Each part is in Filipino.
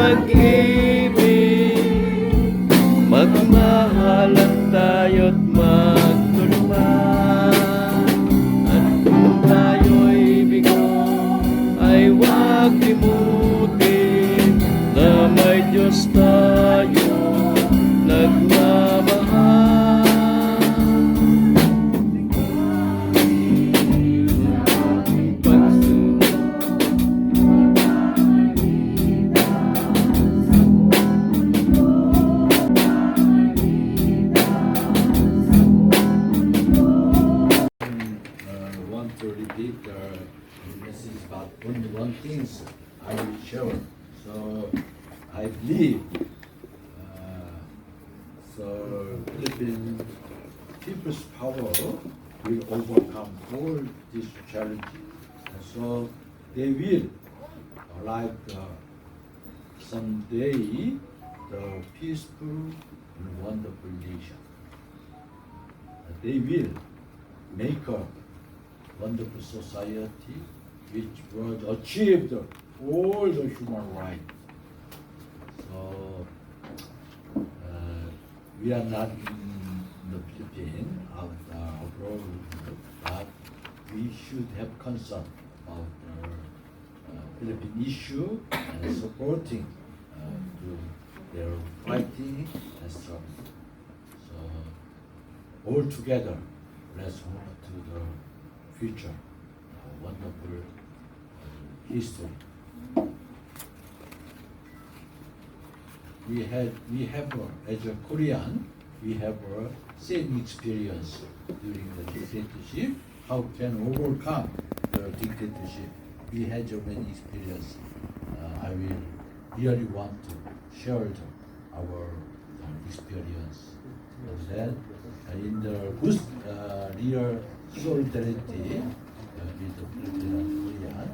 pag-ibig overcome all these challenges. And so they will, like uh, someday, the peaceful and wonderful nation. They will make a wonderful society which will achieve the, all the human rights. So uh, we are not in the Philippines, we should have concern about the uh, Philippine issue and supporting uh, to their fighting and struggle. So all together, let's hope to the future, uh, wonderful uh, history. We had, we have, a- as a Korean, we have a same experience during the dictatorship. How can overcome the dictatorship? We had so many experience. Uh, I will really want to share our uh, experience. And then uh, in the good, uh, real solidarity uh, with the Korean,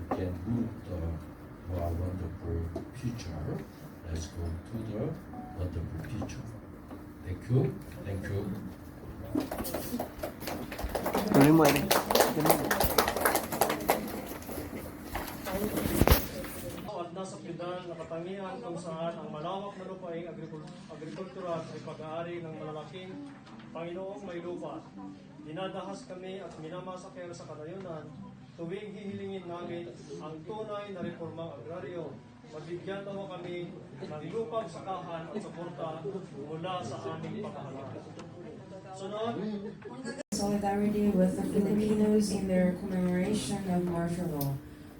we can move the, to our wonderful future. Let's go to the wonderful future. Thank you. Thank you. Tuloy mo, at nasa pedal na katangian kung saan ang malawak na lupaing agrikul- agrikultura ay pag-aari ng malalaking Panginoong may lupa. Dinadahas kami at minamasakyan sa kadayunan tuwing hihilingin namin ang tunay na reformang agraryo. Mabigyan mo kami ng lupang sakahan at suporta mula sa aming pamahalaga. Solidarity with the Filipinos in their commemoration of martial law.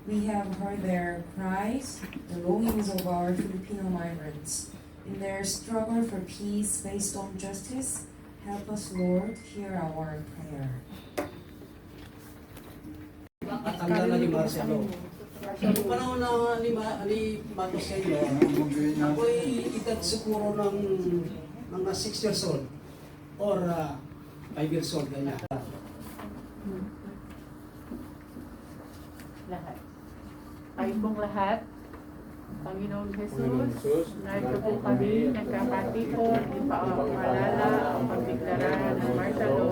We have heard their cries, the longings of our Filipino migrants. In their struggle for peace based on justice, help us, Lord, hear our prayer. at ni Marcelo. Panahon na ni, Ma, ni Senior, ako'y edad siguro ng mga 6 years old or 5 years old, ganyan. lahat. Tayo pong lahat, Panginoong Jesus, narito po kami, nagkakatipon, ipaalala ang pagdeklara ng Marcelo,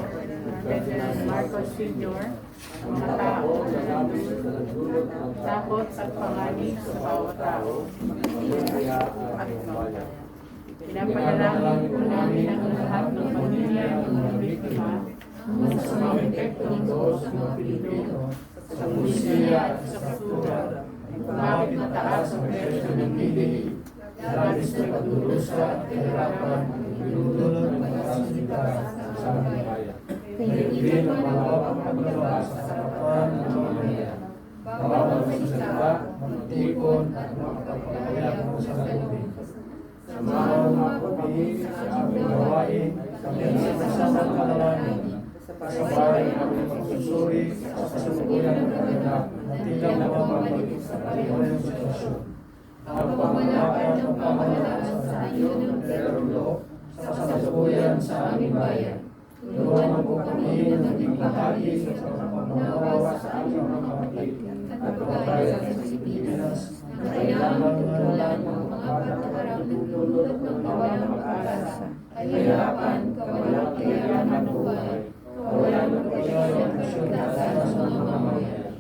President Marcos Sr., ang mga tao na nandun, takot at panganib sa bawat tao, at mga Pinapanalangin po namin ang lahat ng pamilya ng mga biktima sa mga epekto ng Diyos sa mga Pilipino, sa pulisya at sa kultura. Bakit mataas ang presyo ng bibili? Labis na pagdurusa at kahirapan ang pinulot ng mga salita sa mga bayan. Pinitin ang malawakang paglabas sa harapan ng mga bayan. Bawal magsalita, magtipon at makapagpapayak mo sa lubing. Pagiging sa aming gawain, sa kasamang kalalanin. Kasabay ang aming pagsusuri sa kasalukuyan ng kanila na tila mamamagig sa kanilang sitwasyon. Ang pamalakan ng pamahalaan sa iyo ng Terulo sa kasalukuyan sa aming bayan. Tulungan mo kami na naging bahagi sa pagpapanawa sa aming mga kapatid at pagbabayan sa Pilipinas na kailangan ng ng dulot ng kawalan ng pag-asa, kahirapan, kawalang kailangan ng buhay, kawalan ng presyon at syudatan sa mga mamamayan.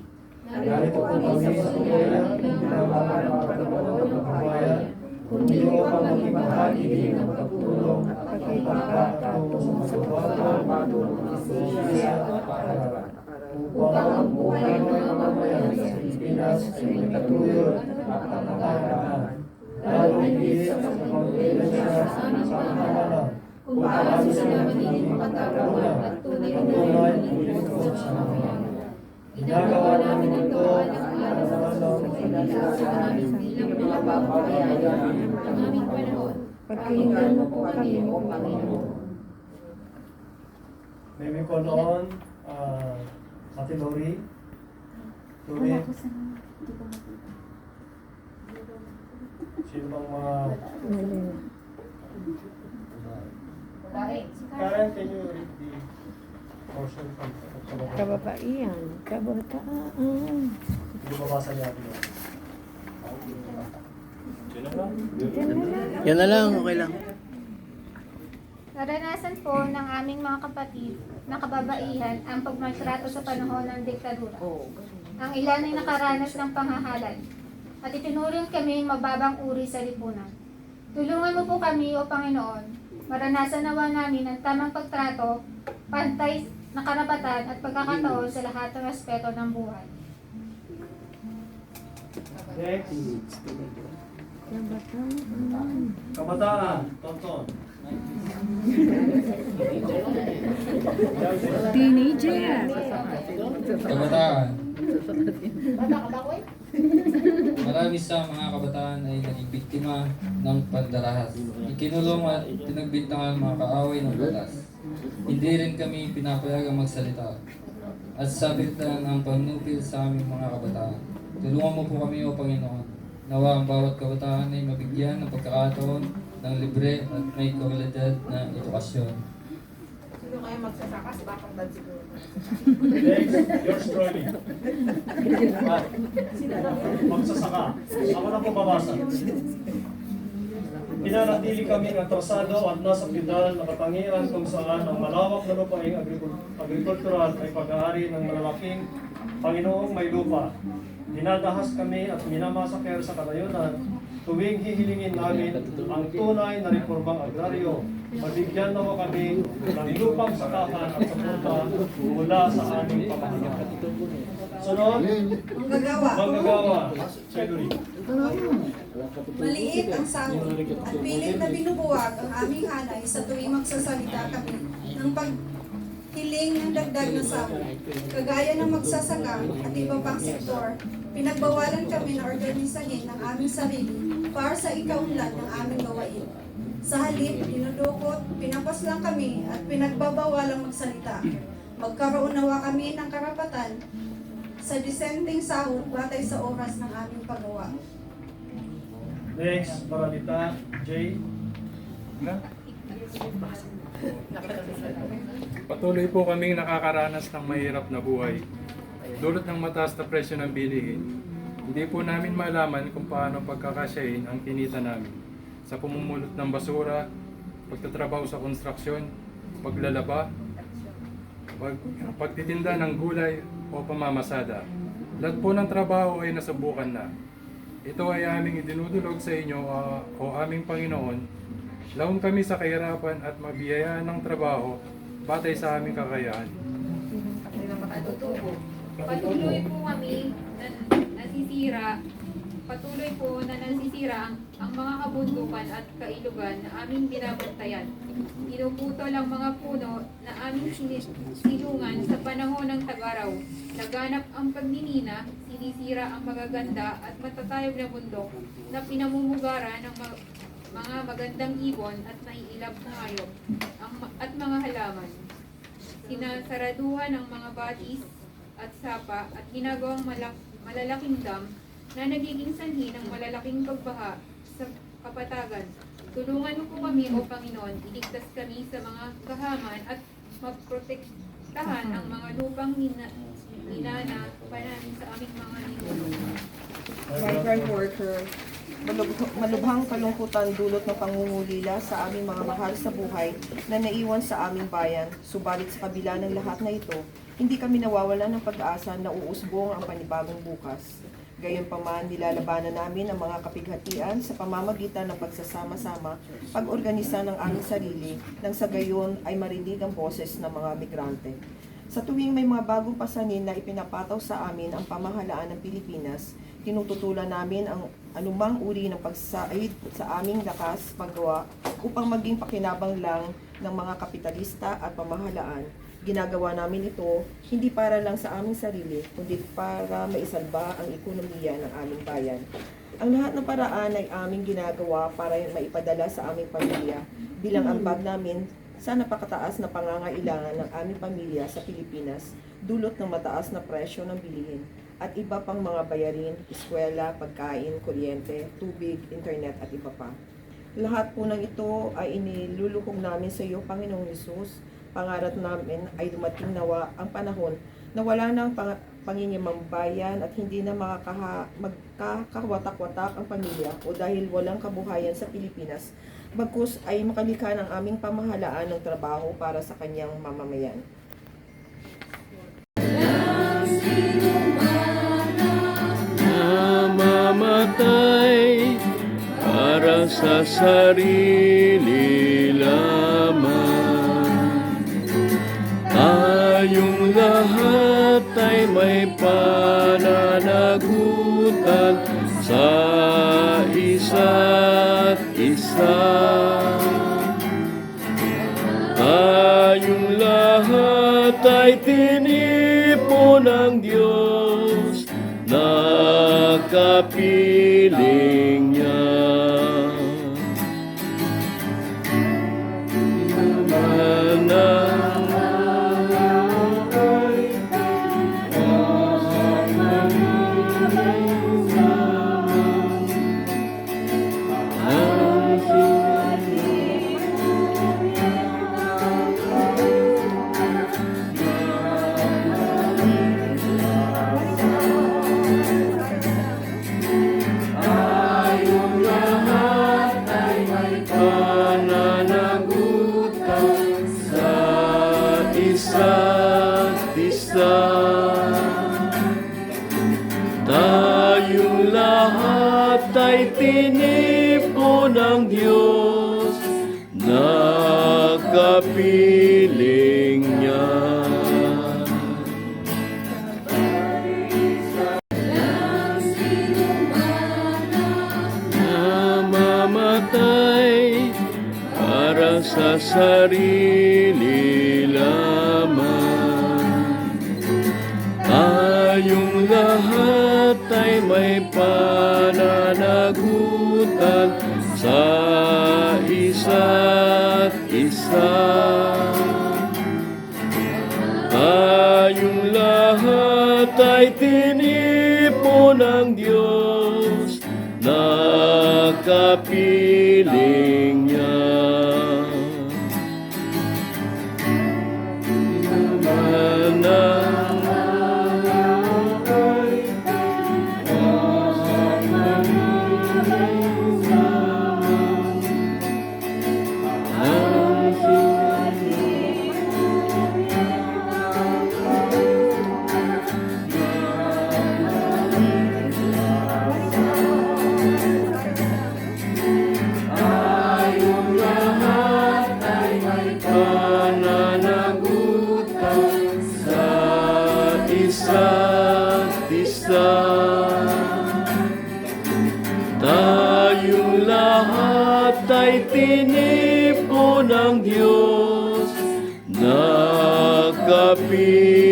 Narito kami sa kuya ng pinamaman ng Alam sa mga magiging makatagawa at tunay na nalilin sa pamamayan. Ginagawa namin ito anak para sa kasunod na sa namin bilang mga pagpapayayan ng aming panahon. Pakinggan mo po kami o Panginoon. May may ko noon, uh, Ate Lori, Lori, sino bang mga Karen, can you read the portion from Kababaihan? Kabataan. Hindi mabasa niya ba? Yan na lang, okay lang. Naranasan po ng aming mga kapatid na kababaihan ang pagmaltrato sa panahon ng diktadura. Ang ilan ay nakaranas ng panghahalal at itinuring kami mababang uri sa lipunan. Tulungan mo po kami, O Panginoon, maranasan nawa namin ang tamang pagtrato, pantay na karapatan at pagkakataon sa lahat ng aspeto ng buhay. Next. Kabataan. Tonton. Teenager. Kabataan. Marami sa mga kabataan ay naging biktima ng pandarahas. Ikinulong at pinagbintangan ang mga kaaway ng batas. Hindi rin kami pinapayagang magsalita. At sabitan ang panupil sa aming mga kabataan. Tulungan mo po kami o Panginoon. Nawa ang bawat kabataan ay mabigyan ng pagkakataon ng libre at may kwalidad na edukasyon. Next, yours truly. Ah, Magsasaka. Ako na po babasa. Pinanatili kami atrasado at nasa pidal na katangian kung saan ang malawak na lupaing agrikul- agrikultural ay pag-aari ng malalaking Panginoong may lupa. Dinadahas kami at minamasaker sa kalayunan tuwing hihilingin namin ang tunay na reformang agraryo. Mabigyan nawa kami ng lupang sakahan at suporta mula sa aming pamahalagan. Sunod, Manggagawa. manggagawa. Chegory. Maliit ang sahod at pilit na binubuwag ang aming hanay sa tuwing magsasalita kami ng paghiling ng dagdag na sahod. Kagaya ng magsasaka at iba pang sektor, pinagbawalan kami na organisahin ng aming sarili para sa ikaunlad ng aming gawain. Sa halip, dinudukot, pinapas lang kami at pinagbabawalang magsalita. Magkaroon nawa kami ng karapatan sa dissenting sahod batay sa oras ng aming paggawa. Next, Maralita. J. Patuloy po kaming nakakaranas ng mahirap na buhay. Dulot ng mataas na presyo ng bilihin, hindi po namin malaman kung paano pagkakasyahin ang kinita namin sa pumumulot ng basura, pagtatrabaho sa konstruksyon, paglalaba, pag, pagtitinda ng gulay o pamamasada. Lahat po ng trabaho ay nasubukan na. Ito ay aming idinudulog sa inyo ah, o aming Panginoon. Laon kami sa kahirapan at mabiyayaan ng trabaho batay sa aming kakayahan. Patuloy po kami patuloy po na nasisira ang, mga kabundukan at kailugan na aming binabantayan. Pinuputol ang mga puno na aming silungan sa panahon ng tag-araw. Naganap ang pagninina, sinisira ang magaganda at matatayog na bundok na pinamumugaran ng mga, mga magandang ibon at naiilap na hayop at mga halaman. Sinasaraduhan ang mga batis at sapa at ginagawang malak- malalaking dam na nagiging sanhi ng malalaking pagbaha sa kapatagan. Tulungan mo po kami, O Panginoon, iligtas kami sa mga kahaman at maprotektahan ang mga lupang nina, ninana pa namin sa aming mga ninuno. migrant worker, malub- malubhang kalungkutan dulot ng pangungulila sa aming mga mahal sa buhay na naiwan sa aming bayan. Subalit sa kabila ng lahat na ito, hindi kami nawawala ng pag-asa na uusbong ang panibagong bukas. Gayunpaman, nilalabanan namin ang mga kapighatian sa pamamagitan ng pagsasama-sama, pag-organisa ng aming sarili, nang sa gayon ay marinig ang boses ng mga migrante. Sa tuwing may mga bagong pasanin na ipinapataw sa amin ang pamahalaan ng Pilipinas, tinututulan namin ang anumang uri ng pagsaid sa aming lakas magawa upang maging pakinabang lang ng mga kapitalista at pamahalaan. Ginagawa namin ito hindi para lang sa aming sarili, kundi para maisalba ang ekonomiya ng aming bayan. Ang lahat ng paraan ay aming ginagawa para maipadala sa aming pamilya bilang ambag namin sa napakataas na pangangailangan ng aming pamilya sa Pilipinas dulot ng mataas na presyo ng bilihin at iba pang mga bayarin, eskwela, pagkain, kuryente, tubig, internet at iba pa. Lahat po ng ito ay iniluluhog namin sa iyo, Panginoong Yesus. Pangarap namin ay dumating nawa ang panahon na wala nang pang- pangingimang bayan at hindi na makakaha, magkakawatak-watak ang pamilya o dahil walang kabuhayan sa Pilipinas, bagkus ay makalikha ng aming pamahalaan ng trabaho para sa kanyang mamamayan. Namamatay para sa sarili lamang. Tayong lahat ay may pananagutan sa isa't isa. Tayong lahat ay tinipon ng Diyos na kapiling kapiling niya. Namamatay para sa sarili lamang. Tayong lahat ay may pananagutan sa isa't isa. Tayong lahat ay isa't isa. Tayong lahat ay tinipon ng Diyos na kapiling